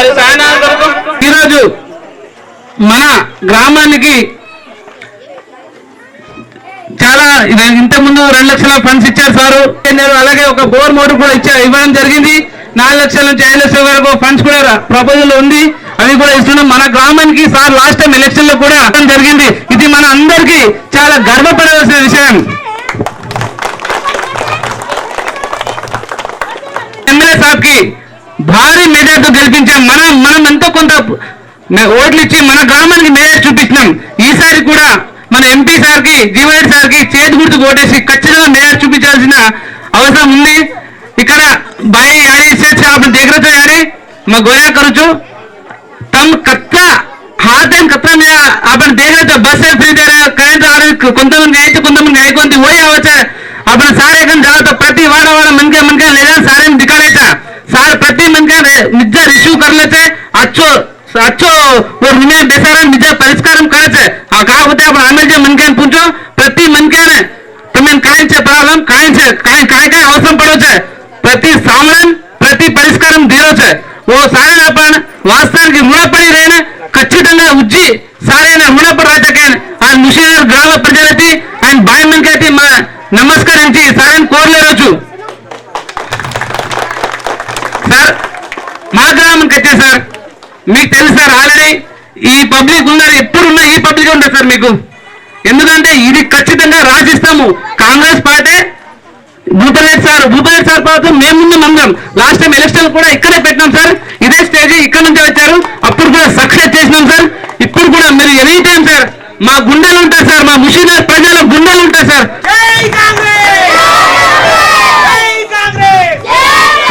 మరి ఈరోజు మన గ్రామానికి చాలా ఇది ఇంత ముందు రెండు లక్షల ఫండ్స్ ఇచ్చారు సారు. అలాగే ఒక బోర్ మోటార్ కూడా ఇచ్చారు ఇవ్వడం జరిగింది. నాలుగు లక్షల నుంచి ఐదు లక్షల వరకు ఫండ్స్ కూడా ప్రపోజల్ ఉంది. అవి కూడా ఇస్తున్నాం. మన గ్రామానికి సార్ లాస్ట్ టైం ఎలక్షన్లో కూడా జరిగింది. ఇది మన అందరికీ చాలా గర్వపడవలసిన విషయం. ఎమ్మెల్యే సాబ్కి భారీ మెజార్టీతో గెలిపించాం మనం మనం ఎంతో కొంత ఓట్లు ఇచ్చి మన గ్రామానికి మేయర్ చూపించినాం. ఈసారి కూడా మన ఎంపీ సార్కి జీవైడ్ సార్కి చేతి గుర్తు ఓటేసి ఖచ్చితంగా మేయర్ చూపించాల్సిన అవసరం ఉంది. ఇక్కడ భాయ్ యారీ అప్పుడు దగ్గరతో యారీ మా గోయా కరచు. తమ కత్తా హాతం కత్త మీద అప్పుడు దగ్గరతో బస్ ఫ్రీ కరెంట్ ఆరు కొంతమంది అయితే కొంతమంది అయిపోయింది. ఓయ్ అవచ్చు అప్పుడు సారే కానీ జాగ్రత్త. ప్రతి వాడ వాడ మనకే మనకే లేదా సారే దిక్కడైతే निजा रिश्यू कर लेते अच्छो अच्छो वो विनय बेसारा निजा परिष्कारम करायचे हा काय होते आपण आम्ही जे मनक्यान पूछो प्रति मनक्याने तुम्ही काय चे प्रॉब्लेम काय चे काय काय काय అవసరం పడవచ్చు ప్రతి సామాన్ ప్రతి పరిష్కారం తీరవచ్చు ఓ సారైన आपण వాస్తవానికి రుణపడి రేన ఖచ్చితంగా ఉజ్జి సారైన రుణపడి రాచకే ఆ ముషినర్ గ్రామ ప్రజలకి ఆయన బాయ్ మనకైతే మా నమస్కరించి సారైన కోరలేరొచ్చు మా గ్రామానికి వచ్చే సార్. మీకు తెలుసు సార్ ఆల్రెడీ ఈ పబ్లిక్ ఉన్నారు ఎప్పుడున్నా ఈ పబ్లిక్ ఉంటుంది సార్ మీకు? ఎందుకంటే ఇది ఖచ్చితంగా రాసిస్తాము. కాంగ్రెస్ పార్టీ భూపలేట్ సార్ భూపలేట్ సార్ పాటు మేము ముందు మందం లాస్ట్ టైం ఎలక్షన్ కూడా ఇక్కడే పెట్టినాం సార్. ఇదే స్టేజ్ ఇక్కడ నుంచి వచ్చారు. అప్పుడు కూడా సక్సెస్ చేసినాం సార్. ఇప్పుడు కూడా మీరు ఎనీ టైం సార్ మా గుండెలు ఉంటాయి సార్. మా ముషినర్ ప్రజల గుండెలు ఉంటాయి సార్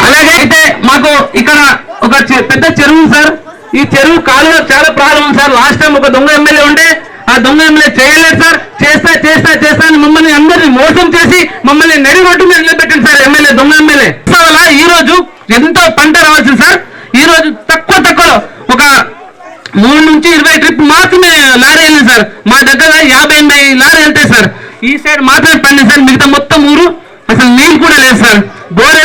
అలాగే అయితే మాకు ఇక్కడ ఒక చె- పెద్ద చెరువు సార్. ఈ చెరువు కాలువ చాలా ప్రాబ్లం సార్. లాస్ట్ టైం ఒక దొంగ ఎమ్మెల్యే ఉండే ఆ దొంగ ఎమ్మెల్యే చేయలేదు సార్. చేస్తా చేస్తా చేస్తా అని మమ్మల్ని అందరినీ మోసం చేసి మమ్మల్ని నడిగొట్టు మీద నిలబెట్టింది సార్ ఎమ్మెల్యే దొంగ ఎమ్మెల్యే. వల్ల ఈ రోజు ఎంతో పంట రావాల్సింది సార్. ఈ రోజు తక్కువ తక్కువ ఒక మూడు నుంచి ఇరవై ట్రిప్ మాత్రమే లారీ వెళ్ళింది సార్. మా దగ్గర యాభై ఎనభై లారీ వెళ్తాయి సార్. ఈ సైడ్ మాత్రమే పండింది సార్. మిగతా మొత్తం ఊరు. అసలు నీళ్ళు కూడా లేదు సార్. బోర్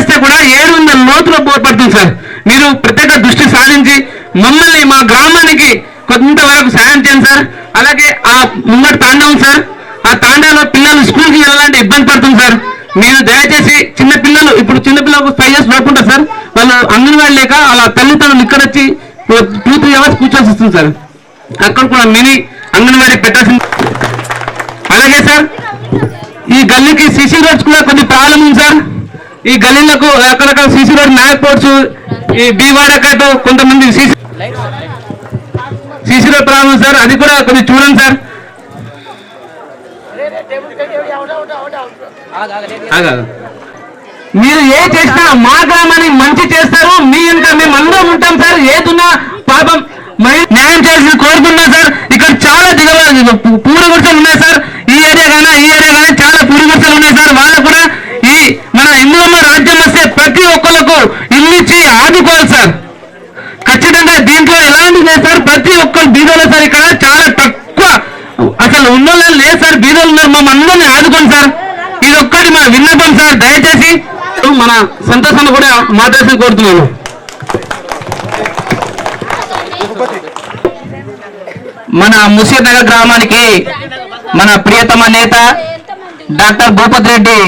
ఏడు వందల లోతులో పోపడుతుంది సార్. మీరు ప్రత్యేక దృష్టి సాధించి మమ్మల్ని మా గ్రామానికి కొంతవరకు సాయం చేయండి సార్. అలాగే ఆ ముంగటి తాండవం సార్ ఆ తాండాలో పిల్లలు స్కూల్కి వెళ్ళాలంటే ఇబ్బంది పడుతుంది సార్. మీరు దయచేసి చిన్న పిల్లలు ఇప్పుడు చిన్న పిల్లలకు ఫైవ్ ఇయర్స్ పడుకుంటారు సార్. వాళ్ళు అంగన్వాడీ లేక అలా తల్లిదండ్రులు ఇక్కడ వచ్చి టూ త్రీ అవర్స్ కూర్చోవాల్సి వస్తుంది సార్. అక్కడ కూడా మినీ అంగన్వాడీ పెట్టాల్సింది. అలాగే సార్ ఈ గల్లీకి సిసి రోడ్స్ కూడా కొన్ని ప్రాబ్లం ఉంది సార్. ఈ గల్లీలకు అక్కడక్కడ సీసీ రోడ్ మేకపోవచ్చు ఈ బీవాడకతో కొంతమంది CC CC road problem sir అది కూడా కొంచెం చూడండి సార్. మీరు ఏ చేసినా మా గ్రామానికి మంచి చేస్తారు మీ ఇంకా మేము అందరం ఉంటాం సార్. ఏదున్నా పాపం న్యాయం చేయాల్సింది కోరుకున్నాం సార్. ఇక్కడ చాలా దిగవ పూర గుడిసెలు ఉన్నాయి సార్. ఈ ఏరియా కానీ ఈ ఏరియా కానీ చాలా పూర గుడిసెలు ఉన్నాయి సార్. వాళ్ళకు మన రాజ్యం వస్తే ప్రతి ఒక్కరికి ఇల్లు ఇచ్చి ఆదుకోవాలి సార్. ఖచ్చితంగా దీంట్లో ఎలాంటి లేదు సార్ ప్రతి ఒక్కరు బీదోలు సార్ ఇక్కడ. చాలా తక్కువ అసలు ఉన్నోళ్ళు లేదు సార్ బీదలు ఉన్నారు. మమ్మల్ని అందరిని ఆదుకోండి సార్. ఇది ఒక్కటి మన విన్నపం సార్. దయచేసి మన సంతోషాన్ని కూడా మాట్లాడాల్సి కోరుతున్నాను. మన ముసీర్ నగర్ గ్రామానికి మన ప్రియతమ నేత డాక్టర్ భూపత్ రెడ్డి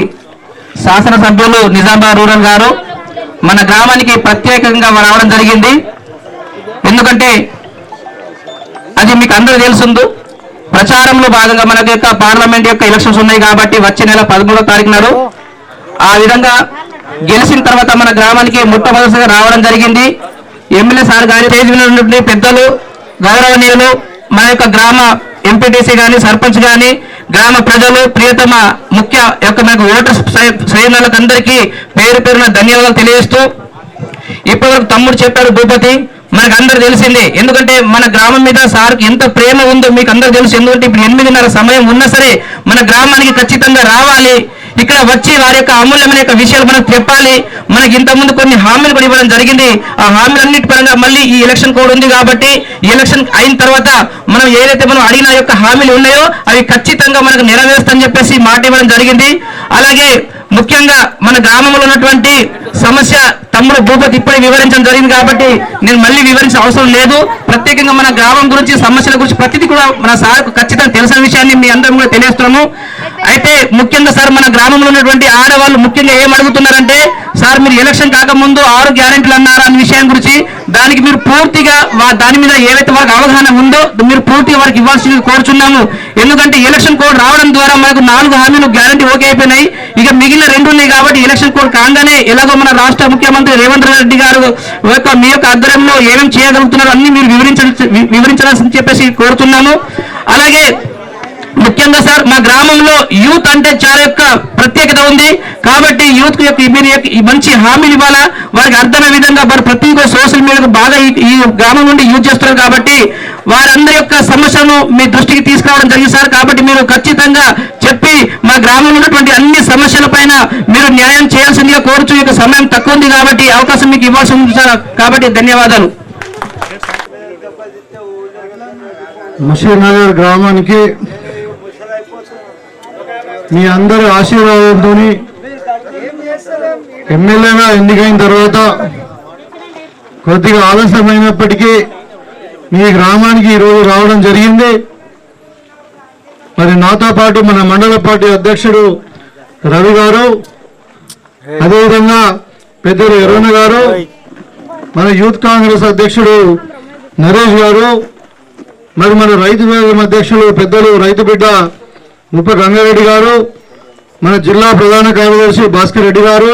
శాసనసభ్యులు నిజామాబాద్ రూరల్ గారు మన గ్రామానికి ప్రత్యేకంగా రావడం జరిగింది. ఎందుకంటే అది మీకు అందరూ తెలుసుందు ప్రచారంలో భాగంగా మనకి యొక్క పార్లమెంట్ యొక్క ఎలక్షన్స్ ఉన్నాయి కాబట్టి వచ్చే నెల పదమూడో తారీఖు నాడు ఆ విధంగా గెలిచిన తర్వాత మన గ్రామానికి మొట్టమొదటిగా రావడం జరిగింది. ఎమ్మెల్యే సార్ గారి స్టేజ్ పెద్దలు గౌరవనీయులు మన యొక్క గ్రామ ఎంపీటీసీ కానీ సర్పంచ్ కానీ గ్రామ ప్రజలు ప్రియతమ ముఖ్య యొక్క మనకు ఓటర్ శ్రేణులకందరికీ పేరు పేరున ధన్యవాదాలు తెలియజేస్తూ ఇప్పటివరకు తమ్ముడు చెప్పాడు భూపతి మనకు అందరు తెలిసిందే. ఎందుకంటే మన గ్రామం మీద సార్కి ఎంత ప్రేమ ఉందో మీకు అందరు తెలుసు. ఎందుకంటే ఇప్పుడు ఎనిమిదిన్నర సమయం ఉన్నా సరే మన గ్రామానికి ఖచ్చితంగా రావాలి. ఇక్కడ వచ్చి వారి యొక్క అమూల్యమైన యొక్క విషయాలు మనకు చెప్పాలి. మనకి ఇంతకుముందు కొన్ని హామీలు కూడా ఇవ్వడం జరిగింది. ఆ హామీలన్నిటి పరంగా మళ్ళీ ఈ ఎలక్షన్ కోడ్ ఉంది కాబట్టి ఈ ఎలక్షన్ అయిన తర్వాత మనం ఏదైతే మనం అడిగిన యొక్క హామీలు ఉన్నాయో అవి ఖచ్చితంగా మనకు నెరవేరుస్తామని చెప్పేసి మాట ఇవ్వడం జరిగింది. అలాగే ముఖ్యంగా మన గ్రామంలో ఉన్నటువంటి సమస్య తమ్ముడు భూపతి ఇప్పుడే వివరించడం జరిగింది కాబట్టి నేను మళ్ళీ వివరించిన అవసరం లేదు. ప్రత్యేకంగా మన గ్రామం గురించి సమస్యల గురించి ప్రతిదీ కూడా మన సార్కు ఖచ్చితంగా తెలిసిన విషయాన్ని మీ అందరం కూడా తెలియస్తున్నాము అయితే ముఖ్యంగా సార్ మన గ్రామంలో ఉన్నటువంటి ఆడవాళ్ళు ముఖ్యంగా ఏం అడుగుతున్నారంటే సార్ మీరు ఎలక్షన్ కాకముందు ఆరు గ్యారెంటీలు అన్నారు? అనే విషయం గురించి దానికి మీరు పూర్తిగా దాని మీద ఏవైతే వారికి అవగాహన ఉందో మీరు పూర్తిగా వారికి ఇవ్వాల్సింది కోరుచున్నాము. ఎందుకంటే ఎలక్షన్ కోడ్ రావడం ద్వారా మనకు నాలుగు హామీలు గ్యారంటీ ఓకే అయిపోయినాయి. ఇక మిగిలిన రెండు ఉన్నాయి కాబట్టి ఎలక్షన్ కోడ్ కాగానే ఎలాగో మన రాష్ట్ర ముఖ్యమంత్రి రేవంత్ రెడ్డి గారు యొక్క మీ యొక్క ఆధ్వర్యంలో ఏమేమి చేయగలుగుతున్నారో అన్ని మీరు వివరించాల్సి వివరించాల్సి చెప్పేసి కోరుతున్నాము. అలాగే ముఖ్యంగా సార్ మా గ్రామంలో యూత్ అంటే చాలా యొక్క ప్రత్యేకత ఉంది. కాబట్టి యూత్ యొక్క మీరు యొక్క మంచి హామీలు ఇవ్వాలా? వారికి అర్థమయ్యే విధంగా వారు ప్రతి ఒక్క సోషల్ మీడియాకు బాగా ఈ- గ్రామం నుండి యూజ్ చేస్తున్నారు కాబట్టి వారందరి యొక్క సమస్యను మీ దృష్టికి తీసుకురావడం జరిగింది సార్. కాబట్టి మీరు ఖచ్చితంగా చెప్పి మా గ్రామంలో ఉన్నటువంటి అన్ని సమస్యల పైన మీరు న్యాయం చేయాల్సిందిగా కోరుచు యొక్క సమయం తక్కువ ఉంది కాబట్టి అవకాశం మీకు ఇవ్వాల్సి ఉంది సార్. కాబట్టి ధన్యవాదాలు. ముషీనగర్ గ్రామానికి మీ అందరి ఆశీర్వాదంతో ఎమ్మెల్యేగా ఎన్నికైన తర్వాత కొద్దిగా ఆలస్యమైనప్పటికీ మీ గ్రామానికి ఈరోజు రావడం జరిగింది. మరి నాతో పాటు మన మండల పార్టీ అధ్యక్షుడు రవి గారు అదేవిధంగా పెద్దలు ఎరుణ గారు మన యూత్ కాంగ్రెస్ అధ్యక్షుడు నరేష్ గారు మరి మన రైతు వేగం అధ్యక్షులు పెద్దలు రైతు బిడ్డ ముప్ప గంగారెడ్డి గారు మన జిల్లా ప్రధాన కార్యదర్శి భాస్కర్ రెడ్డి గారు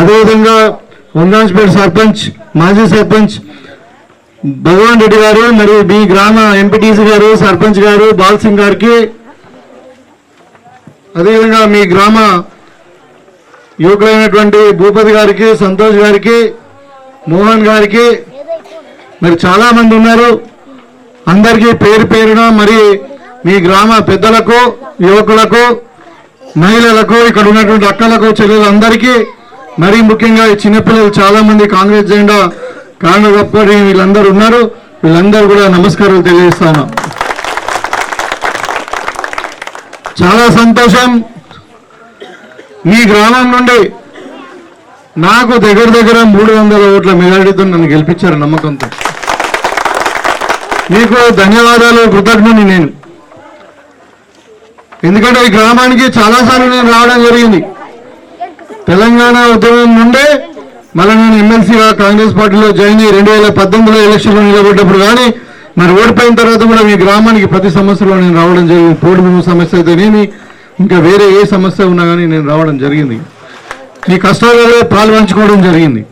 అదేవిధంగా వందాంజ్పేట సర్పంచ్ మాజీ సర్పంచ్ భగవాన్ రెడ్డి గారు మరియు మీ గ్రామ ఎంపీటీసీ గారు సర్పంచ్ గారు బాల్ సింగ్ గారికి అదేవిధంగా మీ గ్రామ యువకులైనటువంటి భూపతి గారికి సంతోష్ గారికి మోహన్ గారికి మరి చాలామంది ఉన్నారు. అందరికీ పేరు పేరున మరి మీ గ్రామ పెద్దలకు యువకులకు మహిళలకు ఇక్కడ ఉన్నటువంటి అక్కలకు చెల్లెలందరికీ మరి ముఖ్యంగా ఈ చిన్నపిల్లలు చాలామంది కాంగ్రెస్ జెండా కాంగ్రెస్ అప్పటి వీళ్ళందరూ ఉన్నారు. వీళ్ళందరూ కూడా నమస్కారాలు తెలియజేస్తాను. చాలా సంతోషం. మీ గ్రామం నుండి నాకు దగ్గర దగ్గర మూడు వందల ఓట్ల మెజారిటీతో నన్ను గెలిపించారు నమ్మకంతో. మీకు ధన్యవాదాలు కృతజ్ఞని నేను. ఎందుకంటే ఈ గ్రామానికి చాలాసార్లు నేను రావడం జరిగింది. తెలంగాణ ఉద్యమం నుండే మళ్ళీ నేను ఎమ్మెల్సీగా కాంగ్రెస్ పార్టీలో జాయిన్ అయ్యి రెండు వేల పద్దెనిమిదిలో ఎలక్షన్లో నిలబడ్డప్పుడు కానీ మరి ఓడిపోయిన తర్వాత కూడా మీ గ్రామానికి ప్రతి సమస్యలో నేను రావడం జరిగింది. పోటీ భూమి సమస్య అయితేనేమి ఇంకా వేరే ఏ సమస్య ఉన్నా కానీ నేను రావడం జరిగింది. మీ కష్టాలలో పాల్పంచుకోవడం జరిగింది.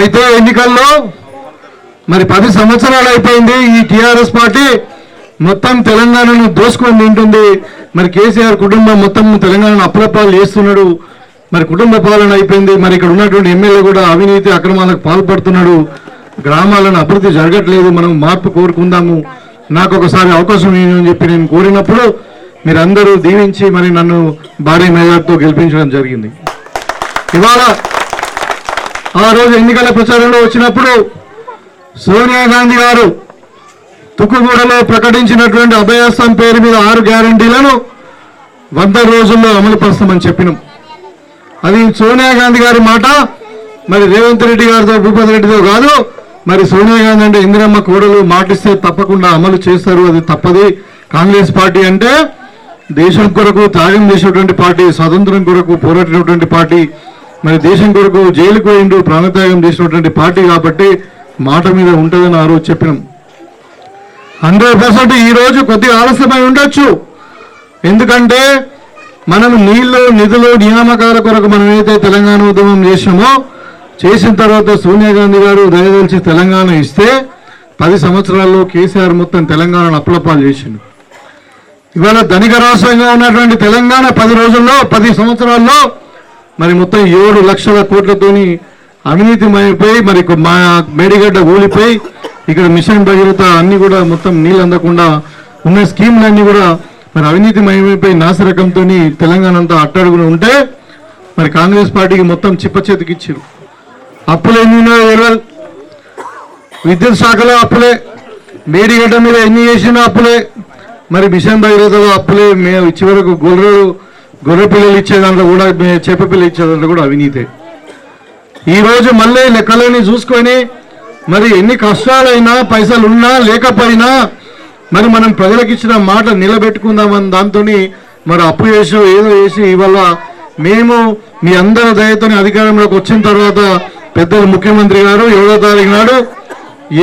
అయితే ఎన్నికల్లో మరి పది సంవత్సరాలు అయిపోయింది ఈ టీఆర్ఎస్ పార్టీ. మొత్తం తెలంగాణను దోసుకొని తింటుంది. మరి కేసీఆర్ కుటుంబం మొత్తం తెలంగాణను అప్రపాలు చేస్తున్నాడు. మరి కుటుంబ పాలన అయిపోయింది. మరి ఇక్కడ ఉన్నటువంటి ఎమ్మెల్యే కూడా అవినీతి అక్రమాలకు పాల్పడుతున్నాడు. గ్రామాలను అభివృద్ధి జరగట్లేదు. మనం మార్పు కోరుకుందాము. నాకు ఒకసారి అవకాశం ఇవ్వండి అని చెప్పి నేను కోరినప్పుడు మీరందరూ దీవించి మరి నన్ను భారీ మేజార్తో గెలిపించడం జరిగింది. ఇవాళ ఆ రోజు ఎన్నికల ప్రచారంలో వచ్చినప్పుడు సోనియా గాంధీ గారు తుక్కుగూడలో ప్రకటించినటువంటి అభయాస్తం పేరు మీద ఆరు గ్యారంటీలను వంద రోజుల్లో అమలు పరుస్తామని చెప్పినాం. అది సోనియా గాంధీ గారి మాట మరి రేవంత్ రెడ్డి గారితో భూపతి రెడ్డితో కాదు మరి సోనియా గాంధీ అంటే ఇందిరమ్మ కోడలు మాటిస్తే తప్పకుండా అమలు చేస్తారు అది తప్పది. కాంగ్రెస్ పార్టీ అంటే దేశం కొరకు త్యాగం చేసేటువంటి పార్టీ స్వాతంత్రం కొరకు పోరాడినటువంటి పార్టీ మరి దేశం కొరకు జైలుకు పోయిండు ప్రాణత్యాగం చేసినటువంటి పార్టీ కాబట్టి మాట మీద ఉంటుందని ఆ రోజు చెప్పినాం. హండ్రెడ్ పర్సెంట్ ఈ రోజు కొద్దిగా ఆలస్యమై ఉండొచ్చు. ఎందుకంటే మనం నీళ్ళు నిధులు నియామకాల కొరకు మనం ఏదైతే తెలంగాణ ఉద్యమం చేసినామో చేసిన తర్వాత సోనియా గాంధీ గారు దయదలిచి తెలంగాణ ఇస్తే పది సంవత్సరాల్లో కేసీఆర్ మొత్తం తెలంగాణను అప్పులపాలు చేసిండు. ఇవాళ ధనిక రాష్ట్రంగా ఉన్నటువంటి తెలంగాణ పది రోజుల్లో పది సంవత్సరాల్లో మరి మొత్తం ఏడు లక్షల కోట్లతోని అవినీతిమైపోయి మరి మా మేడిగడ్డ ఊలిపోయి ఇక్కడ మిషన్ భగీరథ అన్ని కూడా మొత్తం నీళ్ళు అందకుండా ఉన్న స్కీమ్లన్నీ కూడా మరి అవినీతి మయమైపోయి నాసిరకంతో తెలంగాణ అంతా అట్టడుగున ఉంటే మరి కాంగ్రెస్ పార్టీకి మొత్తం చిప్ప చేతికి అప్పులు ఎన్ని ఉన్నాయో విద్యుత్ శాఖలో అప్పులే మేడిగడ్డ మీద ఎన్ని చేసినా అప్పులే మరి మిషన్ భగీరథలో అప్పులే మేము ఇచ్చే వరకు గొర్రెలు గొర్రె పిల్లలు ఇచ్చే దాంట్లో కూడా చేప పిల్లలు ఇచ్చే దాంట్లో కూడా అవినీతే. ఈ రోజు మళ్ళీ లెక్కలని చూసుకొని మరి ఎన్ని కష్టాలైనా పైసలు ఉన్నా లేకపోయినా మరి మనం ప్రజలకు ఇచ్చిన మాట నిలబెట్టుకుందామని దాంతో మరి అప్పు చేసి ఏదో చేసి ఇవాళ మేము మీ అందరి దయతో అధికారంలోకి వచ్చిన తర్వాత పెద్దలు ముఖ్యమంత్రి గారు ఏడో తారీఖు నాడు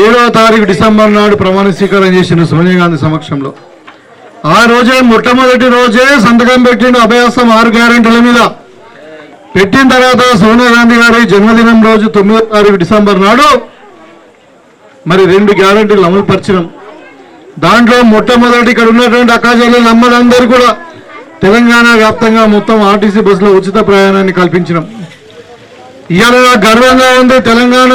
ఏడో తారీఖు డిసెంబర్ నాడు ప్రమాణ స్వీకారం చేసిన సోనియా గాంధీ సమక్షంలో. ఆ రోజే మొట్టమొదటి రోజే సంతకం పెట్టిన అభయాసం ఆరు గ్యారెంటీల మీద. పెట్టిన తర్వాత సోనియా గాంధీ గారి జన్మదినం రోజు తొమ్మిదో తారీఖు డిసెంబర్ నాడు మరి రెండు గ్యారెంటీలు అమలు పరిచడం దాంట్లో మొట్టమొదటి ఇక్కడ ఉన్నటువంటి అక్కాజల్లు నమ్మలందరూ కూడా తెలంగాణ వ్యాప్తంగా మొత్తం ఆర్టీసీ బస్సులో ఉచిత ప్రయాణాన్ని కల్పించడం ఇవాళ గర్వంగా ఉంది తెలంగాణ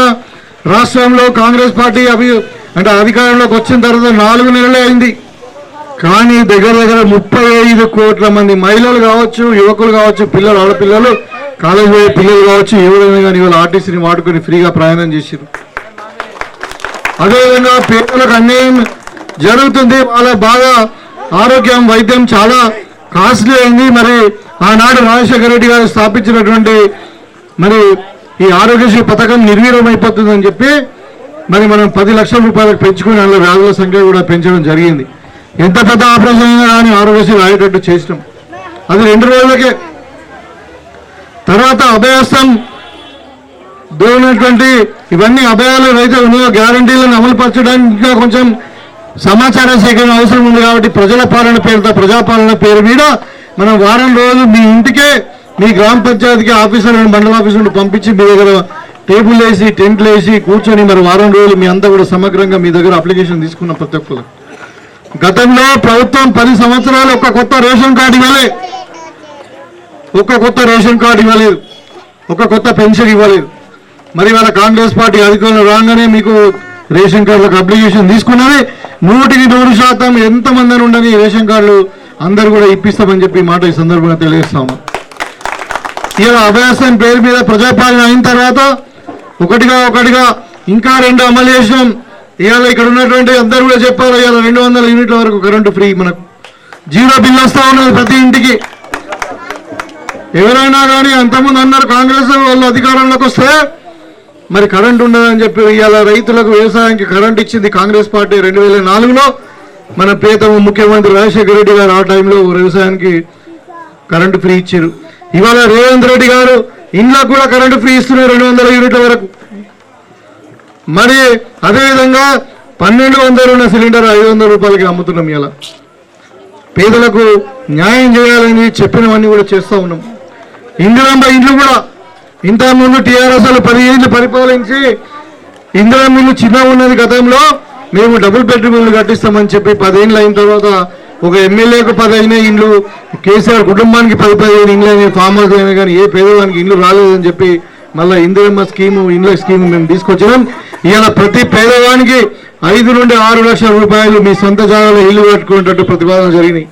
రాష్ట్రంలో కాంగ్రెస్ పార్టీ అభి అంటే అధికారంలోకి వచ్చిన తర్వాత నాలుగు నెలలే అయింది. కానీ దగ్గర దగ్గర ముప్పై ఐదు కోట్ల మంది మహిళలు కావచ్చు యువకులు కావచ్చు పిల్లలు ఆడపిల్లలు కాలేజ్ పోయే పిల్లలు కావచ్చు ఎవరైనా కానీ ఇవాళ ఆర్టీసీని వాడుకొని ఫ్రీగా ప్రయాణం చేసారు అదేవిధంగా పేదలకు అన్యాయం జరుగుతుంది వాళ్ళ బాగా ఆరోగ్యం వైద్యం చాలా కాస్ట్లీ అయింది. మరి ఆనాడు రాజశేఖర రెడ్డి గారు స్థాపించినటువంటి మరి ఈ ఆరోగ్యశ్రీ పథకం నిర్వీర్యమైపోతుందని చెప్పి మరి మనం పది లక్షల రూపాయలకు పెంచుకుని అందులో వ్యాధుల సంఖ్య కూడా పెంచడం జరిగింది. ఎంత పెద్ద ఆపరేషన్ అయినా కానీ ఆరోగ్యశ్రీ రాయేటట్టు చేసినాం. అది రెండు రోజులకే. తర్వాత అభయస్థం దూరమైనటువంటి ఇవన్నీ అభయాలు రైతు ఉన్నాయో గ్యారంటీలను అమలుపరచడానికి ఇంకా కొంచెం సమాచార సేకరణ అవసరం ఉంది కాబట్టి ప్రజల పాలన పేరుతో ప్రజాపాలన పేరు మీద మనం వారం రోజులు మీ ఇంటికే మీ గ్రామ పంచాయతీకి ఆఫీసర్ మండల ఆఫీసర్లు పంపించి మీ దగ్గర టేబుల్ వేసి టెంట్లు వేసి కూర్చొని మరి వారం రోజులు మీ అంతా కూడా సమగ్రంగా మీ దగ్గర అప్లికేషన్ తీసుకున్న ప్రతి ఒక్కరు. గతంలో ప్రభుత్వం పది సంవత్సరాలు ఒక కొత్త రేషన్ కార్డు ఇవ్వలే. ఒక కొత్త రేషన్ కార్డు ఇవ్వలేదు. ఒక కొత్త పెన్షన్ ఇవ్వలేదు. మరి వాళ్ళ కాంగ్రెస్ పార్టీ అధికారులు రాగానే మీకు రేషన్ కార్డులకు అప్లికేషన్ తీసుకున్నది. నూటికి నూరు శాతం ఎంతమంది అని ఉండని రేషన్ కార్డులు అందరు కూడా ఇప్పిస్తామని చెప్పి మాట ఈ సందర్భంగా తెలియజేస్తాము. ఇలా అభయాసం పేరు మీద ప్రజాపాలన అయిన తర్వాత ఒకటిగా ఒకటిగా ఇంకా రెండు అమలు చేసినాం. ఇవాళ ఇక్కడ ఉన్నటువంటి అందరూ కూడా చెప్పారు ఇవాళ రెండు వందల యూనిట్ల వరకు కరెంటు ఫ్రీ మనకు. జీరో బిల్ వస్తా ఉన్నది ప్రతి ఇంటికి. ఎవరైనా కానీ అంతకుముందు అన్నారు కాంగ్రెస్ వాళ్ళు అధికారంలోకి వస్తే మరి కరెంట్ ఉండదని చెప్పి ఇవాళ రైతులకు వ్యవసాయానికి కరెంట్ ఇచ్చింది కాంగ్రెస్ పార్టీ రెండు వేల నాలుగులో. మన ప్రియతమ ముఖ్యమంత్రి రాజశేఖర రెడ్డి గారు ఆ టైంలో వ్యవసాయానికి కరెంటు ఫ్రీ ఇచ్చారు. ఇవాళ రేవంత్ రెడ్డి గారు ఇంట్లో కూడా కరెంటు ఫ్రీ ఇస్తున్నారు రెండు వందల యూనిట్ల వరకు. మరి అదేవిధంగా పన్నెండు వందలు ఉన్న సిలిండర్ ఐదు వందల రూపాయలకి అమ్ముతున్నాం ఇలా పేదలకు న్యాయం చేయాలని చెప్పినవన్నీ కూడా చేస్తూ ఉన్నాం. ఇందిరమ్మ ఇండ్లు కూడా ఇంతకుముందు టీఆర్ఎస్ పది ఏళ్ళు పరిపాలించి ఇందిరా మిల్లు చిన్న ఉన్నది గతంలో మేము డబుల్ బెడ్రూమ్ ఇల్లు కట్టిస్తామని చెప్పి పదేళ్ళు అయిన తర్వాత ఒక ఎమ్మెల్యేకు పదైన ఇండ్లు కేసీఆర్ కుటుంబానికి పది పదిహేను ఇండ్లు అయినా ఫామ్ హౌస్ అయినా కానీ ఏ పేదవానికి ఇండ్లు రాలేదని చెప్పి మళ్ళీ ఇందిరమ్మ స్కీము ఇండ్ల స్కీము మేము తీసుకొచ్చినాం. ఇలా ప్రతి పేదవానికి ఐదు నుండి ఆరు లక్షల రూపాయలు మీ సొంత జాగాలో ఇల్లు కట్టుకునేటట్టు ప్రతిపాదన జరిగినాయి.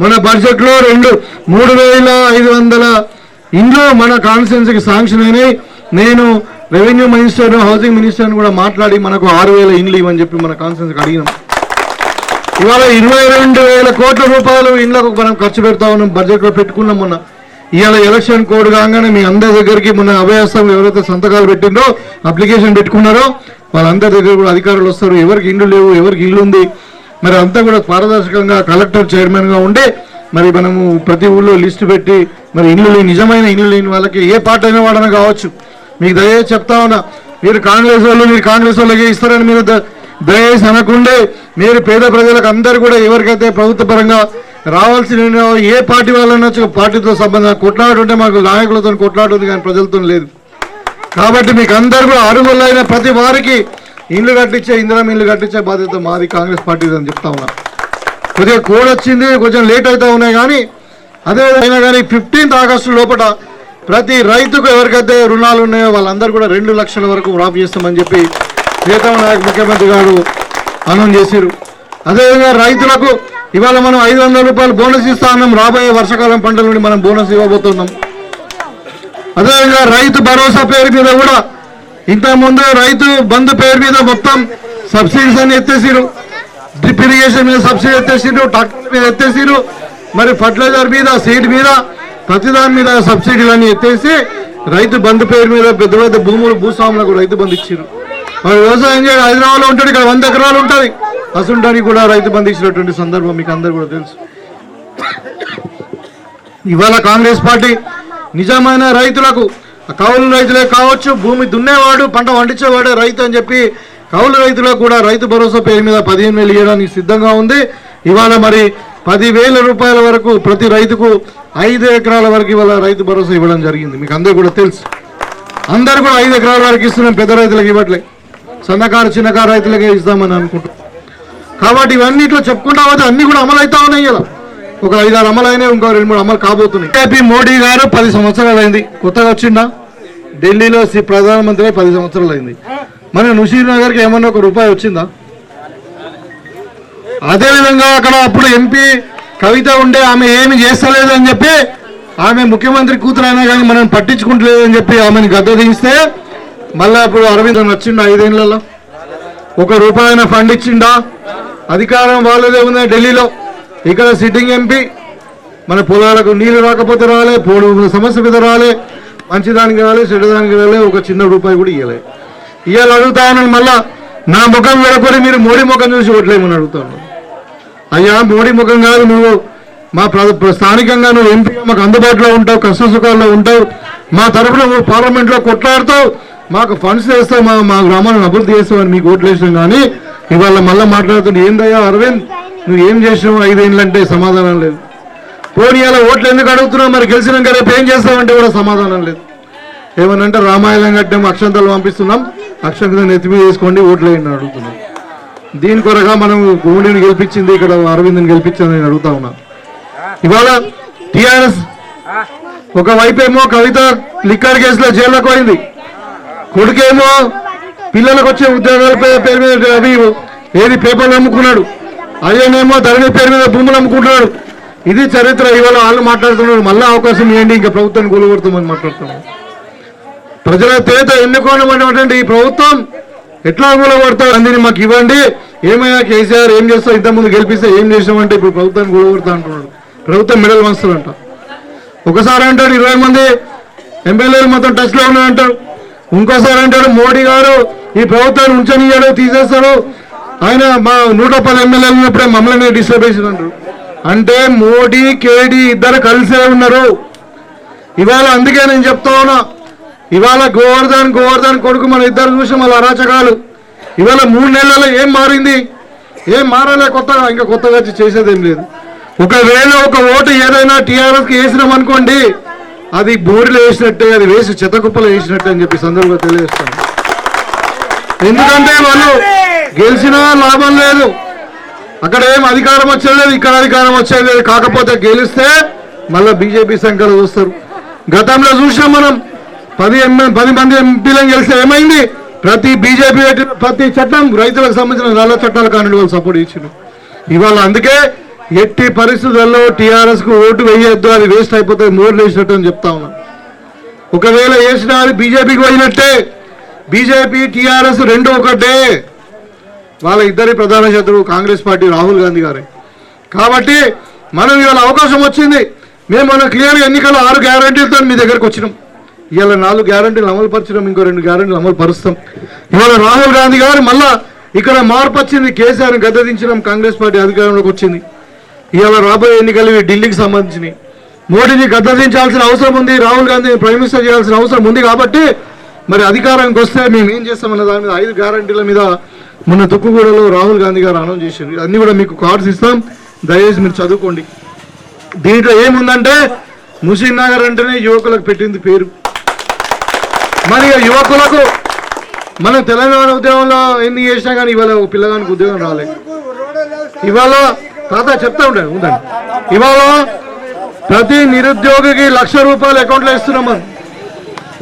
మన బడ్జెట్లో రెండు మూడు వేల ఐదు వందల ఇందులో మన కాన్స్టిట్యున్సీకి శాంక్షన్ అయినాయి. నేను రెవెన్యూ మినిస్టర్ హౌసింగ్ మినిస్టర్ కూడా మాట్లాడి మనకు ఆరు వేల ఇండ్లు ఇవ్వని చెప్పి మన కాన్స్టిట్యున్సీకి అడిగినాం. ఇవాళ ఇరవై రెండు వేల కోట్ల రూపాయలు ఇండ్లకు మనం ఖర్చు పెడతా ఉన్నాం బడ్జెట్లో పెట్టుకున్నాం మొన్న. ఇవాళ ఎలక్షన్ కోడ్ కాగానే మీ అందరి దగ్గరికి మొన్న అభయాస్తం ఎవరైతే సంతకాలు పెట్టిందో అప్లికేషన్ పెట్టుకున్నారో వాళ్ళందరి దగ్గర కూడా అధికారులు వస్తారు. ఎవరికి ఇండ్లు లేవు ఎవరికి ఇల్లు ఉంది. మరి అంతా కూడా పారదర్శకంగా కలెక్టర్ చైర్మన్గా ఉండే మరి మనము ప్రతి ఊళ్ళో లిస్టు పెట్టి మరి ఇల్లు లేని నిజమైన ఇల్లు లేని వాళ్ళకి ఏ పార్టీ అయినా వాడన కావచ్చు. మీకు దయచేసి చెప్తా ఉన్నా మీరు కాంగ్రెస్ వాళ్ళు మీరు కాంగ్రెస్ వాళ్ళకి ఇస్తారని మీరు దయచేసి అనకుండే మీరు పేద ప్రజలకు అందరు కూడా ఎవరికైతే ప్రభుత్వ పరంగా రావాల్సిన ఏ పార్టీ వాళ్ళైనా పార్టీతో సంబంధం కొట్లాడుంటే మాకు నాయకులతో కొట్లాడుతుంది కానీ ప్రజలతో లేదు. కాబట్టి మీకు అందరు కూడా అర్హులైన ప్రతి వారికి ఇల్లు కట్టించే ఇందిరా ఇల్లు కట్టించే బాధ్యత మాది కాంగ్రెస్ పార్టీ అని చెప్తా ఉన్నా. కొద్దిగా కోడ్ వచ్చింది కొంచెం లేట్ అవుతా ఉన్నాయి కానీ అదే అయినా కానీ ఫిఫ్టీన్త్ ఆగస్టు లోపల ప్రతి రైతుకు ఎవరికైతే రుణాలు ఉన్నాయో వాళ్ళందరూ కూడా రెండు లక్షల వరకు మాఫ్ చేస్తామని చెప్పి ప్రియతమ నాయక్ ముఖ్యమంత్రి గారు అనౌన్స్ చేశారు. అదేవిధంగా రైతులకు ఇవాళ మనం ఐదు వందల రూపాయలు బోనస్ ఇస్తా ఉన్నాం రాబోయే వర్షాకాలం పంటల నుండి మనం బోనస్ ఇవ్వబోతున్నాం. అదేవిధంగా రైతు భరోసా పేరు మీద కూడా ఇంతకుముందు రైతు బంధు పేరు మీద మొత్తం సబ్సిడీస్ అని ఎత్తేసిరు డ్రిప్ ఇరిగేషన్ మీద సబ్సిడీ ఎత్తేసిండ్రు ట్రాక్టర్ మీద ఎత్తేసిండ్రు మరి ఫర్టిలైజర్ మీద సీడ్ మీద ప్రతి దాని మీద సబ్సిడీలన్నీ ఎత్తేసి రైతు బంధు పేరు మీద పెద్ద పెద్ద భూములు భూస్వాములకు రైతు బంధు ఇచ్చారు మరి వ్యవసాయం చేయడం హైదరాబాద్లో ఉంటాడు ఇక్కడ వంద ఎకరాలు ఉంటుంది. అసుంటానికి కూడా రైతు బంధు ఇచ్చినటువంటి సందర్భం మీకు అందరు కూడా తెలుసు. ఇవాళ కాంగ్రెస్ పార్టీ నిజమైన రైతులకు కౌలు రైతులే కావచ్చు భూమి దున్నేవాడు పంట పండించేవాడే రైతు అని చెప్పి కౌలు రైతులకు కూడా రైతు భరోసా పేరు మీద పదిహేను వేలు ఇవ్వడానికి సిద్ధంగా ఉంది. ఇవాళ మరి పదివేల రూపాయల వరకు ప్రతి రైతుకు ఐదు ఎకరాల వరకు ఇవాళ రైతు భరోసా ఇవ్వడం జరిగింది. మీకు అందరూ కూడా తెలుసు. అందరు కూడా ఐదు ఎకరాల వరకు ఇస్తున్నాం. పెద్ద రైతులకు ఇవ్వట్లే. సన్నకారు చిన్నకారు రైతులకే ఇస్తామని అనుకుంటున్నాం. కాబట్టి ఇవన్నీ ఇట్లా చెప్పుకుంటా పోతే అన్ని కూడా అమలు అవుతా ఉన్నాయి ఇలా ఒక ఐదారు అమలు అయినాయి ఇంకో రెండు మూడు అమలు కాబోతున్నాయి. ఏపీ మోడీ గారు పది సంవత్సరాలు అయింది కొత్తగా వచ్చిందా ఢిల్లీలో ప్రధానమంత్రి పది సంవత్సరాలు అయింది మన నుషీర్ నగర్కి ఏమన్నా ఒక రూపాయి వచ్చిందా? అదే విధంగా అక్కడ అప్పుడు ఎంపీ కవిత ఉండే ఆమె ఏమి చేస్తలేదు అని చెప్పి ఆమె ముఖ్యమంత్రి కూతురు అయినా కానీ మనం పట్టించుకుంటలేదు అని చెప్పి ఆమెను గద్ద దిగిస్తే మళ్ళీ అప్పుడు అరవింద్ వచ్చిండు ఐదేళ్ళలో? ఒక రూపాయన ఫండ్ ఇచ్చిండా? అధికారం వాళ్ళదే ఉంది ఢిల్లీలో. ఇక్కడ సిట్టింగ్ ఎంపీ మన పొలాలకు నీళ్ళు రాకపోతే రాలే పోడు సమస్య మీద రాలే మంచిదానికి రాలే చెడ్డదానికి రాలే ఒక చిన్న రూపాయి కూడా ఇవ్వలేదు ఇవాళ అడుగుతా ఉన్నాను మళ్ళా నా ముఖం వెడకొని మీరు మోడీ ముఖం చూసి ఓట్లేమని అడుగుతాను. అయ్యా మోడీ ముఖం కాదు నువ్వు మా ప్ర- ప్ర- స్థానికంగా నువ్వు ఎంపీగా మాకు అందుబాటులో ఉంటావు కష్ట సుఖాల్లో ఉంటావు. మా తరఫున నువ్వు పార్లమెంట్లో కొట్లాడుతావు. మాకు ఫండ్స్ వేస్తావు మా మా గ్రామాలను అభివృద్ధి చేస్తావు అని మీకు ఓట్లు వేసినాం కానీ ఇవాళ మళ్ళీ మాట్లాడుతున్నా ఏందయ్యా అరవింద్ నువ్వు ఏం చేసినావు? ఐదేళ్ళంటే సమాధానం లేదు. పోనీ అలా ఓట్లు ఎందుకు అడుగుతున్నావు? మరి గెలిచినాక రేపు ఏం చేస్తామంటే కూడా సమాధానం లేదు. ఏమనంటే రామాయణం కట్టాం అక్షంతలు పంపిస్తున్నాం. అక్షంతలు నెత్తి మీద వేసుకోండి ఓట్లు వేయండి అడుగుతున్నాం. దీని కొరగా మనం మోడీని గెలిపించింది ఇక్కడ అరవింద్ని గెలిపించింది నేను అడుగుతా ఉన్నా. ఇవాళ టిఆర్ఎస్ ఒకవైపేమో కవిత లిక్కర్ కేసులో జైల్లోకి పోయింది. కొడుకేమో పిల్లలకు వచ్చే ఉద్యోగాల పేరు మీద అవి ఏది పేపర్లు అమ్ముకున్నాడు. అయ్యనేమో ధరణి పేరు మీద భూములు అమ్ముకుంటున్నాడు. ఇది చరిత్ర. ఇవాళ వాళ్ళు మాట్లాడుతున్నారు మళ్ళీ అవకాశం ఇవ్వండి ఇంకా ప్రభుత్వాన్ని కూలగొడతామని మాట్లాడుతున్నాం ప్రజల చేత ఎన్నుకోనటువంటి ఈ ప్రభుత్వం ఎట్లా కూలగొడతారు అందిని మాకు ఇవ్వండి. ఏమైనా కేసీఆర్ ఏం చేస్తావు ఇంతకుముందు గెలిపిస్తే ఏం చేసామంటే ఇప్పుడు ప్రభుత్వాన్ని కూలగొడతా అంటున్నాడు. ప్రభుత్వం మెడల్ వంచుతారంట ఒకసారి అంటాడు ఇరవై మంది ఎమ్మెల్యేలు మొత్తం టచ్లో ఉన్నారు అంటారు ఇంకోసారి అంటాడు మోడీ గారు ఈ ప్రభుత్వాన్ని ఉంచనియాడు తీసేస్తాడు. ఆయన మా నూట పది ఎమ్మెల్యేలు ఉన్నప్పుడే మమ్మల్ని డిస్టర్బ్ చేసింది అంటారు అంటే మోడీ కేడీ ఇద్దరు కలిసే ఉన్నారు. ఇవాళ అందుకే నేను చెప్తా ఉన్నా ఇవాళ గోవర్ధన్ గోవర్ధన్ కొడుకు మన ఇద్దరు చూసాం వాళ్ళ అరాచకాలు. ఇవాళ మూడు నెలల్లో ఏం మారింది? ఏం మారలే కొత్తగా? ఇంకా కొత్తగా వచ్చి చేసేది ఏం లేదు. ఒకవేళ ఒక ఓటు ఏదైనా టీఆర్ఎస్కి వేసినాం అనుకోండి అది బోరిలో వేసినట్టే అది వేసి చెత్తకుప్పలో వేసినట్టే అని చెప్పి సందర్భంగా తెలియజేస్తాను. ఎందుకంటే వాళ్ళు గెలిచినా లాభం లేదు. అక్కడ ఏం అధికారం వచ్చేది లేదు ఇక్కడ అధికారం వచ్చేది లేదు కాకపోతే గెలిస్తే మళ్ళీ బీజేపీ సంఖ్యలో చూస్తారు గతంలో చూసాం మనం పది ఎంఎం పది మంది ఎంపీలను గెలిస్తే ఏమైంది? ప్రతి బీజేపీ ప్రతి చట్టం రైతులకు సంబంధించిన నల్ల చట్టాలు కానీ వాళ్ళు సపోర్ట్ ఇచ్చింది ఇవాళ అందుకే ఎట్టి పరిస్థితుల్లో టీఆర్ఎస్కు ఓటు వేయొద్దు అది వేస్ట్ అయిపోతుంది మోర్లు వేసినట్టు అని చెప్తా ఉన్నాం. ఒకవేళ వేసినా అది బీజేపీకి పోయినట్టే. బీజేపీ టీఆర్ఎస్ రెండు ఒకటే. వాళ్ళ ఇద్దరి ప్రధాన శత్రువు కాంగ్రెస్ పార్టీ రాహుల్ గాంధీ గారే. కాబట్టి మనం ఇవాళ అవకాశం వచ్చింది. మేము మన క్లియర్గా ఎన్నికల ఆరు గ్యారంటీలతో మీ దగ్గరకు వచ్చినాం. ఇవాళ నాలుగు గ్యారంటీలు అమలు పరిచినాం ఇంకో రెండు గ్యారంటీలు అమలు పరుస్తాం. ఇవాళ రాహుల్ గాంధీ గారు మళ్ళా ఇక్కడ మార్పు వచ్చింది కేసీఆర్ గద్దదించినాం కాంగ్రెస్ పార్టీ అధికారంలోకి వచ్చింది. ఇవాళ రాబోయే ఎన్నికలు ఇవి ఢిల్లీకి సంబంధించినవి. మోడీని గద్దదించాల్సిన అవసరం ఉంది రాహుల్ గాంధీని ప్రైమ్ మినిస్టర్ చేయాల్సిన అవసరం ఉంది కాబట్టి మరి అధికారానికి వస్తే మేము ఏం చేస్తామన్న దాని మీద ఐదు గ్యారంటీల మీద మొన్న తుక్కుగూడలో రాహుల్ గాంధీ గారు అనౌన్స్ చేశారు. అన్ని కూడా మీకు కార్డ్స్ ఇస్తాం. దయచేసి మీరు చదువుకోండి. దీంట్లో ఏముందంటే ముసీన్ నగర్ అంటేనే యువకులకు పెట్టింది పేరు. మరి యువకులకు మన తెలంగాణ ఉద్యమంలో ఎన్ని చేసినా కానీ ఇవాళ ఒక పిల్లగానికి ఉద్యోగం రాలేదు. ఇవాళ తాత చెప్తా ఉండే ఉందండి ఇవాళ ప్రతి నిరుద్యోగికి లక్ష రూపాయలు అకౌంట్లో ఇస్తున్నాం మనం.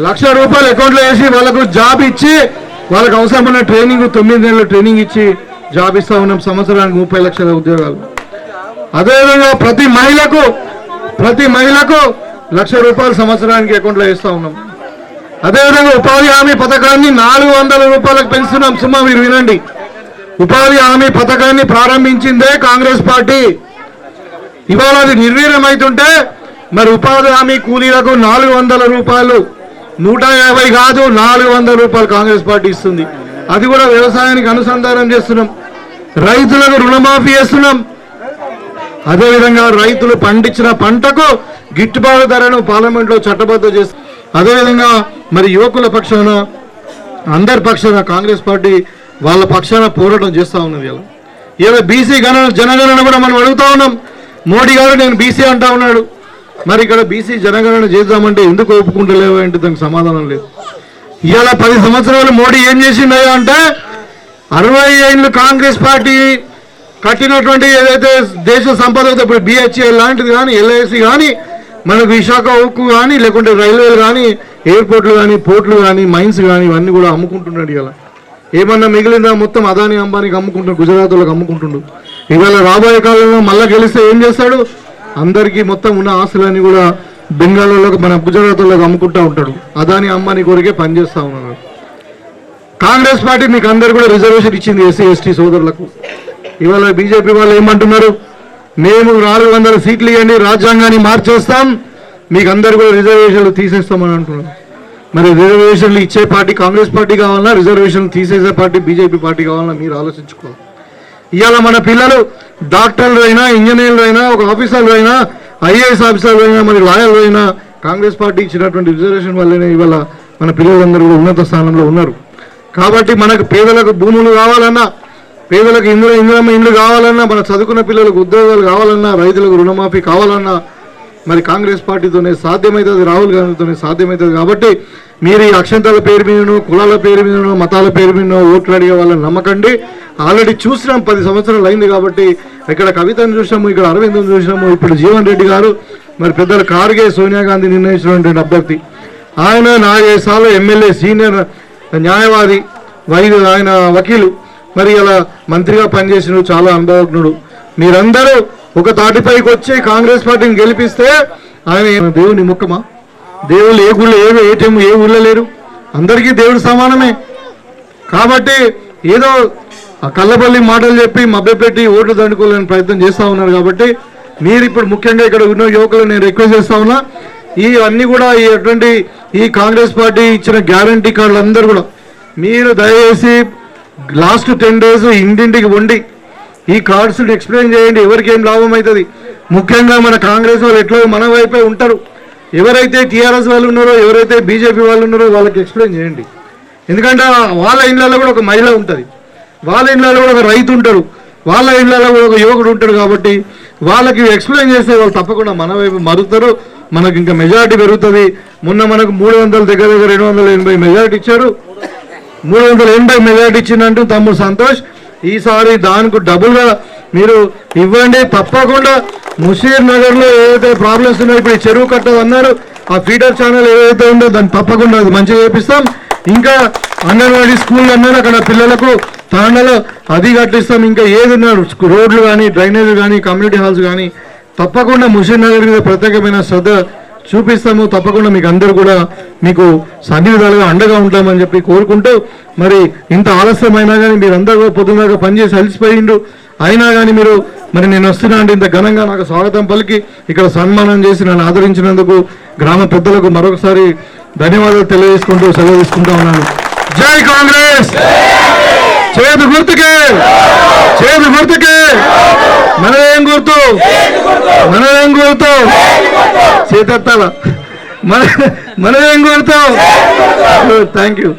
లక్ష రూపాయలు అకౌంట్లో వేసి వాళ్ళకు జాబ్ ఇచ్చి వాళ్ళకి అవసరమైన ట్రైనింగ్ తొమ్మిది నెలల ట్రైనింగ్ ఇచ్చి జాబ్ ఇస్తా ఉన్నాం. సంవత్సరానికి ముప్పై లక్షల ఉద్యోగాలు. అదేవిధంగా ప్రతి మహిళకు ప్రతి మహిళకు లక్ష రూపాయలు సంవత్సరానికి అకౌంట్లో వేస్తూ ఉన్నాం. అదేవిధంగా ఉపాధి హామీ పథకాన్ని నాలుగు వందల రూపాయలకు పెంచుతున్నాం. సుమా మీరు వినండి. ఉపాధి హామీ పథకాన్ని ప్రారంభించిందే కాంగ్రెస్ పార్టీ. ఇవాళ అది నిర్వీర్యమైతుంటే మరి ఉపాధి హామీ కూలీలకు నాలుగు వందల రూపాయలు నూట యాభై కాదు నాలుగు వందల రూపాయలు కాంగ్రెస్ పార్టీ ఇస్తుంది. అది కూడా వ్యవసాయానికి అనుసంధానం చేస్తున్నాం. రైతులకు రుణమాఫీ చేస్తున్నాం. అదేవిధంగా రైతులు పండించిన పంటకు గిట్టుబాటు ధరను పార్లమెంట్లో చట్టబద్ధ చేస్తున్నాం అదేవిధంగా మరి యువకుల పక్షాన అందరి పక్షాన కాంగ్రెస్ పార్టీ వాళ్ళ పక్షాన పోరాటం చేస్తూ ఉన్నది ఇలా. ఇలా బీసీ గణ జనగణన కూడా మనం అడుగుతా ఉన్నాం. మోడీ గారు నేను బీసీ అంటా ఉన్నాడు. మరి ఇక్కడ బీసీ జనగణన చేద్దామంటే ఎందుకు ఒప్పుకుంటలేవు అంటే దానికి సమాధానం లేదు. ఇవాళ పది సంవత్సరాలు మోడీ ఏం చేసిండయా అంటే అరవై ఏళ్ళు కాంగ్రెస్ పార్టీ కట్టినటువంటి ఏదైతే దేశ సంపద ఇప్పుడు బిహెచ్ఎల్ లాంటిది కానీ ఎల్ఐసి కానీ మనకు విశాఖ ఉక్కు కానీ లేకుంటే రైల్వేలు కానీ ఎయిర్పోర్ట్లు కానీ పోర్ట్లు కానీ మైన్స్ కానీ ఇవన్నీ కూడా అమ్ముకుంటున్నాడు ఇవాళ. ఏమన్నా మిగిలిందా మొత్తం అదాని అంబానీకి అమ్ముకుంటున్నాడు గుజరాత్ వాళ్ళకి అమ్ముకుంటుండు. ఇవాళ రాబోయే కాలంలో మళ్ళా గెలిస్తే ఏం చేస్తాడు? అందరికీ మొత్తం ఉన్న ఆస్తులన్నీ కూడా బెంగాల్లో మన గుజరాత్ వాళ్ళకి అమ్ముకుంటా ఉంటాడు. అదాని అంబానీ కొరికే పనిచేస్తా ఉన్నాడు. కాంగ్రెస్ పార్టీ మీకు అందరు కూడా రిజర్వేషన్ ఇచ్చింది ఎస్సీ ఎస్టీ సోదరులకు. ఇవాళ బీజేపీ వాళ్ళు ఏమంటున్నారు? మేము నాలుగు వందల సీట్లు ఇవ్వండి రాజ్యాంగాన్ని మార్చేస్తాం. మీకు అందరు కూడా రిజర్వేషన్లు తీసేస్తామని అంటున్నాం. మరి రిజర్వేషన్లు ఇచ్చే పార్టీ కాంగ్రెస్ పార్టీ కావాలన్నా రిజర్వేషన్లు తీసేసే పార్టీ బీజేపీ పార్టీ కావాలన్నా మీరు ఆలోచించుకోవాలి ఇవాళ మన పిల్లలు డాక్టర్లు అయినా ఇంజనీర్లు అయినా ఒక ఆఫీసర్లు అయినా ఐఏఎస్ ఆఫీసర్లు అయినా మరి లాయర్లు అయినా కాంగ్రెస్ పార్టీ ఇచ్చినటువంటి రిజర్వేషన్ వల్లనే ఇవాళ మన పిల్లలందరూ కూడా ఉన్నత స్థానంలో ఉన్నారు. కాబట్టి మనకు పేదలకు భూములు కావాలన్నా పేదలకు ఇందులో ఇందులో ఇండ్లు కావాలన్నా మన చదువుకున్న పిల్లలకు ఉద్యోగాలు కావాలన్నా రైతులకు రుణమాఫీ కావాలన్నా మరి కాంగ్రెస్ పార్టీతోనే సాధ్యమవుతుంది రాహుల్ గాంధీతోనే సాధ్యమవుతుంది కాబట్టి మీరు ఈ అక్షంతాల పేరు మీదనో కులాల పేరు మీదనో మతాల పేరు మీదనో ఓట్లు అడిగే వాళ్ళని నమ్మకండి. ఆల్రెడీ చూసినాం పది సంవత్సరాలు అయింది కాబట్టి ఇక్కడ కవితను చూసినాము ఇక్కడ అరవిందం చూసినాము ఇప్పుడు జీవన్ రెడ్డి గారు మరి పెద్దలు కార్గే సోనియా గాంధీ నిర్ణయించినటువంటి అభ్యర్థి. ఆయన నాలుగైదు సార్లు ఎమ్మెల్యే సీనియర్ న్యాయవాది వైద్యులు ఆయన వకీలు. మరి ఇలా మంత్రిగా పనిచేసిన చాలా అనుభవజ్ఞుడు మీరందరూ ఒక తాటిపైకి వచ్చి కాంగ్రెస్ పార్టీని గెలిపిస్తే ఆయన దేవుని ముఖమా? దేవుళ్ళు ఏ గుళ్ళు ఏ ఏటీఎం ఏ ఊళ్ళో లేరు? అందరికీ దేవుడు సమానమే. కాబట్టి ఏదో ఆ కళ్ళబల్లి మాటలు చెప్పి మభ్యపెట్టి ఓట్లు దండుకోలేని ప్రయత్నం చేస్తూ ఉన్నారు కాబట్టి మీరు ఇప్పుడు ముఖ్యంగా ఇక్కడ ఉన్న యువకులు నేను రిక్వెస్ట్ చేస్తా ఉన్నా ఈ అన్ని కూడా ఈ అటువంటి ఈ కాంగ్రెస్ పార్టీ ఇచ్చిన గ్యారంటీ కార్డులు అందరూ కూడా మీరు దయచేసి లాస్ట్ టెన్ డేస్ ఇంటింటికి వండి ఈ కార్డ్స్ ఎక్స్ప్లెయిన్ చేయండి ఎవరికి ఏం లాభం అవుతుంది? ముఖ్యంగా మన కాంగ్రెస్ వాళ్ళు ఎట్లా మన వైపే ఉంటారు. ఎవరైతే టీఆర్ఎస్ వాళ్ళు ఉన్నారో ఎవరైతే బీజేపీ వాళ్ళు ఉన్నారో వాళ్ళకి ఎక్స్ప్లెయిన్ చేయండి. ఎందుకంటే వాళ్ళ ఇళ్ళలో కూడా ఒక మహిళ ఉంటుంది. వాళ్ళ ఇళ్ళలో కూడా ఒక రైతు ఉంటారు వాళ్ళ ఇళ్ళలో కూడా ఒక యువకుడు ఉంటాడు కాబట్టి వాళ్ళకి ఎక్స్ప్లెయిన్ చేస్తే వాళ్ళు తప్పకుండా మన వైపు మరుతారు. మనకి ఇంకా మెజారిటీ పెరుగుతుంది. మొన్న మనకు మూడు వందల దగ్గర దగ్గర రెండు వందల ఎనభై మెజారిటీ ఇచ్చారు. మూడు వందల ఎనభై మెజార్టీ ఇచ్చిందంటూ తమ్ముడు సంతోష్. ఈసారి దానికి డబుల్గా మీరు ఇవ్వండి. తప్పకుండా ముషీర్ నగర్లో ఏదైతే ప్రాబ్లమ్స్ ఉన్నాయో ఇప్పుడు చెరువు కట్టదన్నారు ఆ ఫీడర్ ఛానల్ ఏదైతే ఉందో దాన్ని తప్పకుండా అది మంచిగా చేపిస్తాం. ఇంకా అంగన్వాడీ స్కూల్ అన్నారు అక్కడ పిల్లలకు తాండలో అది కట్టిస్తాం. ఇంకా ఏది ఉన్నారు రోడ్లు కానీ డ్రైనేజ్ కానీ కమ్యూనిటీ హాల్స్ కానీ తప్పకుండా ముషీర్ నగర్ మీద ప్రత్యేకమైన శ్రద్ధ చూపిస్తాము. తప్పకుండా మీకు అందరూ కూడా మీకు అన్ని విధాలుగా అండగా ఉంటామని చెప్పి కోరుకుంటూ మరి ఇంత ఆలస్యమైనా కానీ మీరు అందరూ పొద్దున్నగా పనిచేసి అలసిపోయిండు అయినా కానీ మీరు మరి నేను వస్తున్నా అంటే ఇంత ఘనంగా నాకు స్వాగతం పలికి ఇక్కడ సన్మానం చేసి నన్ను ఆదరించినందుకు గ్రామ పెద్దలకు మరొకసారి ధన్యవాదాలు తెలియజేసుకుంటూ సెలవు తీసుకుంటా ఉన్నాను. జై కాంగ్రెస్! చేదు గుర్తుకే చేదు గుర్తుకే మనదేం గుర్తు మనదేం గుర్తు చేతెత్తాల? మన మనదేం గుర్తు థ్యాంక్ యూ.